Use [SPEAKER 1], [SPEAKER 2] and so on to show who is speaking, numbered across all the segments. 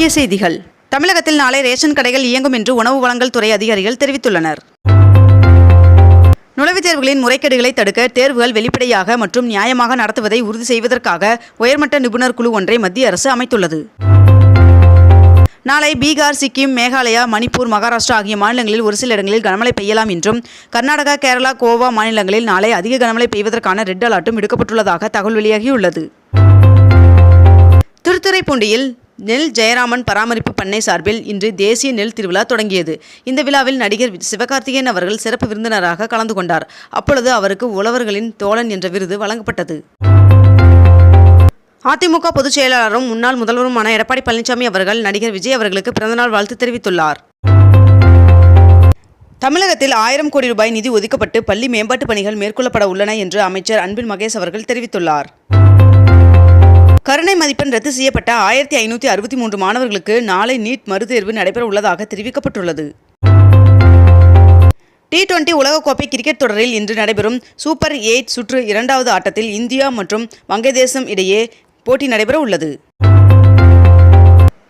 [SPEAKER 1] முக்கிய செய்திகள். தமிழகத்தில் நாளை ரேஷன் கடைகள் இயங்கும் என்று உணவு வழங்கல் துறை அதிகாரிகள் தெரிவித்துள்ளனர். நுழைவுத் தேர்வுகளின் முறைகேடுகளை தடுக்க தேர்வுகள் வெளிப்படையாக மற்றும் நியாயமாக நடத்துவதை உறுதி செய்வதற்காக உயர்மட்ட நிபுணர் குழு ஒன்றை மத்திய அரசு அமைத்துள்ளது. நாளை பீகார் சிக்கிம் மேகாலயா மணிப்பூர் மகாராஷ்டிரா ஆகிய மாநிலங்களில் ஒரு சில இடங்களில் கனமழை பெய்யலாம் என்றும் கர்நாடகா கேரளா கோவா மாநிலங்களில் நாளை அதிக கனமழை பெய்வதற்கான ரெட் அலர்ட்டும் விடுக்கப்பட்டுள்ளதாக தகவல் வெளியாகியுள்ளது. திருத்துறைப்பூண்டியில் நெல் ஜெயராமன் பராமரிப்பு பண்ணை சார்பில் இன்று தேசிய நெல் திருவிழா தொடங்கியது. இந்த விழாவில் நடிகர் சிவகார்த்திகேயன் அவர்கள் சிறப்பு விருந்தினராக கலந்து கொண்டார். அப்பொழுது அவருக்கு உழவர்களின் தோழன் என்ற விருது வழங்கப்பட்டது. அதிமுக பொதுச் செயலாளரும் முன்னாள் முதல்வருமான எடப்பாடி பழனிசாமி அவர்கள் நடிகர் விஜய் அவர்களுக்கு பிறந்தநாள் வாழ்த்து தெரிவித்துள்ளார். தமிழகத்தில் ஆயிரம் கோடி ரூபாய் நிதி ஒதுக்கப்பட்டு பள்ளி மேம்பாட்டு பணிகள் மேற்கொள்ளப்பட உள்ளன என்று அமைச்சர் அன்பில் மகேஷ் அவர்கள் தெரிவித்துள்ளார். கருணை மதிப்பெண் ரத்து செய்யப்பட்ட ஆயிரத்தி ஐநூற்றி அறுபத்தி மூன்று மாணவர்களுக்கு நாளை நீட் மறுதேர்வு நடைபெற உள்ளதாக தெரிவிக்கப்பட்டுள்ளது. டி டுவெண்டி உலகக்கோப்பை கிரிக்கெட் தொடரில் இன்று நடைபெறும் சூப்பர் எயிட் சுற்று இரண்டாவது ஆட்டத்தில் இந்தியா மற்றும் வங்கதேசம் இடையே போட்டி நடைபெற உள்ளது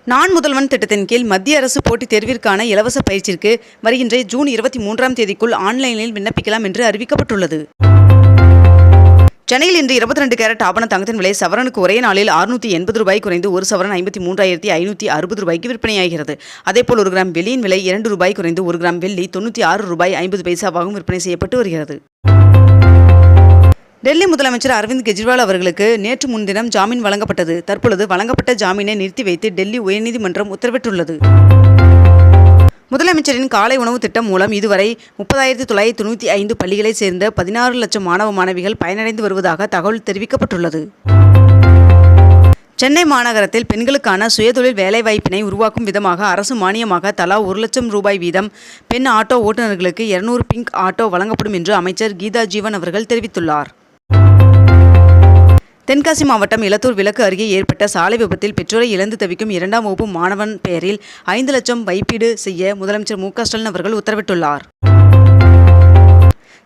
[SPEAKER 1] நான் முதல்வன் திட்டத்தின் கீழ் மத்திய அரசு போட்டித் தேர்விற்கான இலவச பயிற்சிக்கு வருகின்ற ஜூன் இருபத்தி மூன்றாம் தேதிக்குள் ஆன்லைனில் விண்ணப்பிக்கலாம் என்று அறிவிக்கப்பட்டுள்ளது. சென்னையில் இன்று இருபத்தி ரெண்டு கேரட் ஆபண தங்கத்தின் விலை சவரனுக்கு ஒரே நாளில் அறுநூற்றி எண்பது ரூபாய் குறைந்து ஒரு சவரன் ஐம்பத்தி மூன்றாயிரத்தி ஐநூற்றி அறுபது ரூபாய்க்கு விற்பனையாகிறது. அதேபோல் ஒரு கிராம் வெள்ளியின் விலை இரண்டு ரூபாய் குறைந்து ஒரு கிராம் வெள்ளி தொண்ணூற்றி ஆறு ரூபாய் ஐம்பது பைசாவாகவும் விற்பனை செய்யப்பட்டு வருகிறது. டெல்லி முதலமைச்சர் அரவிந்த் கெஜ்ரிவால் அவர்களுக்கு நேற்று முன்தினம் ஜாமீன் வழங்கப்பட்டது. தற்பொழுது வழங்கப்பட்ட ஜாமீனை நிறுத்தி வைத்து டெல்லி உயர்நீதிமன்றம் உத்தரவிட்டுள்ளது. முதலமைச்சரின் காலை உணவு திட்டம் மூலம் இதுவரை முப்பதாயிரத்தி தொள்ளாயிரத்தி தொண்ணூற்றி ஐந்து பள்ளிகளைச் சேர்ந்த பதினாறு லட்சம் மாணவ மாணவிகள் பயனடைந்து வருவதாக தகவல் தெரிவிக்கப்பட்டுள்ளது. சென்னை மாநகரத்தில் பெண்களுக்கான சுயதொழில் வேலைவாய்ப்பினை உருவாக்கும் விதமாக அரசு மானியமாக தலா ஒரு லட்சம் ரூபாய் வீதம் பெண் ஆட்டோ ஓட்டுநர்களுக்கு இருநூறு பிங்க் ஆட்டோ வழங்கப்படும் என்று அமைச்சர் கீதா ஜீவன் அவர்கள் தெரிவித்துள்ளார். தென்காசி மாவட்டம் இலத்தூர் விலக்கு அருகே ஏற்பட்ட சாலை விபத்தில் பெற்றோரை இழந்து தவிக்கும் இரண்டாம் வகுப்பு மாணவன் பெயரில் ஐந்து லட்சம் வைப்பீடு செய்ய முதலமைச்சர் மு ஸ்டாலின் அவர்கள் உத்தரவிட்டுள்ளார்.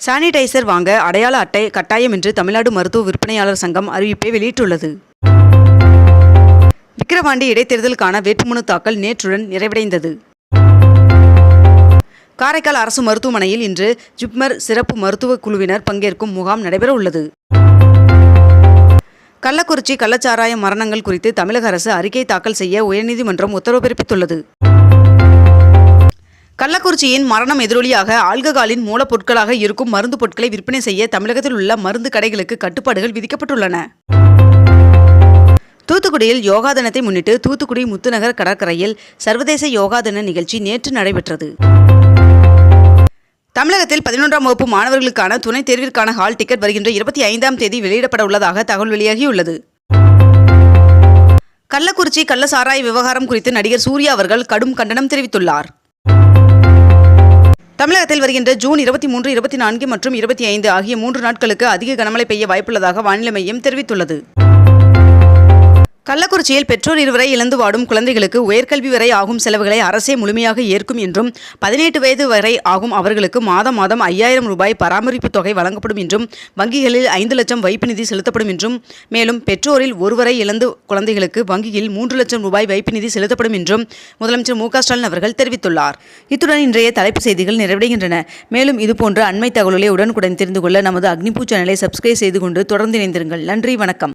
[SPEAKER 1] சானிடைசர் வாங்க அடையாள அட்டை கட்டாயம் என்று தமிழ்நாடு மருத்துவ விற்பனையாளர் சங்கம் அறிவிப்பை வெளியிட்டுள்ளது. விக்கிரவாண்டி இடைத்தேர்தலுக்கான வேட்புமனு தாக்கல் நேற்றுடன் நிறைவடைந்தது. காரைக்கால் அரசு மருத்துவமனையில் இன்று ஜிப்மர் சிறப்பு மருத்துவ குழுவினர் பங்கேற்கும் முகாம் நடைபெற உள்ளது கள்ளக்குறிச்சி கள்ளச்சாராய மரணங்கள் குறித்து தமிழக அரசு அறிக்கை தாக்கல் செய்ய உயர்நீதிமன்றம் உத்தரவு பிறப்பித்துள்ளது. கள்ளக்குறிச்சியின் மரணம் எதிரொலியாக ஆல்ககாலின் மூலப்பொருட்களாக இருக்கும் மருந்து பொருட்களை விற்பனை செய்ய தமிழகத்தில் உள்ள மருந்து கடைகளுக்கு கட்டுப்பாடுகள் விதிக்கப்பட்டுள்ளன. தூத்துக்குடியில் யோகா தினத்தை முன்னிட்டு தூத்துக்குடி முத்துநகர் கடற்கரையில் சர்வதேச யோகா தின நிகழ்ச்சி நேற்று நடைபெற்றது. தமிழகத்தில் பதினொன்றாம் வகுப்பு மாணவர்களுக்கான துணைத் தேர்விற்கான ஹால் டிக்கெட் வருகின்ற இருபத்தி ஐந்தாம் தேதி வெளியிடப்பட உள்ளதாக தகவல் வெளியாகியுள்ளது. கள்ளக்குறிச்சி கள்ள சாராய விவகாரம் குறித்து நடிகர் சூர்யா அவர்கள் கடும் கண்டனம் தெரிவித்துள்ளார். தமிழகத்தில் வருகின்ற ஜூன் இருபத்தி மூன்று இருபத்தி நான்கு மற்றும் இருபத்தி ஐந்து ஆகிய மூன்று நாட்களுக்கு அதிக கனமழை பெய்ய வாய்ப்புள்ளதாக வானிலை மையம் தெரிவித்துள்ளது. கள்ளக்குறிச்சியில் பெற்றோர் இருவரை இழந்து வாடும் குழந்தைகளுக்கு உயர்கல்வி வரை ஆகும் செலவுகளை அரசே முழுமையாக ஏற்கும் என்றும் பதினெட்டு வயது வரை ஆகும் அவர்களுக்கு மாதம் மாதம் ஐயாயிரம் ரூபாய் பராமரிப்பு தொகை வழங்கப்படும் என்றும் வங்கிகளில் ஐந்து லட்சம் வைப்பு நிதி செலுத்தப்படும் என்றும் மேலும் பெற்றோரில் ஒருவரை இழந்து குழந்தைகளுக்கு வங்கியில் மூன்று லட்சம் ரூபாய் வைப்பு நிதி செலுத்தப்படும் என்றும் முதலமைச்சர் மு ஸ்டாலின் அவர்கள் தெரிவித்துள்ளார். இத்துடன் இன்றைய தலைப்பு செய்திகள் நிறைவடைகின்றன. மேலும் இதுபோன்ற அண்மை தகவல்களை உடனுக்குடன் தெரிந்து கொள்ள நமது அக்னிபூ சேனலை சப்ஸ்கிரைப் செய்து கொண்டு தொடர்ந்து இணைந்திருங்கள். நன்றி வணக்கம்.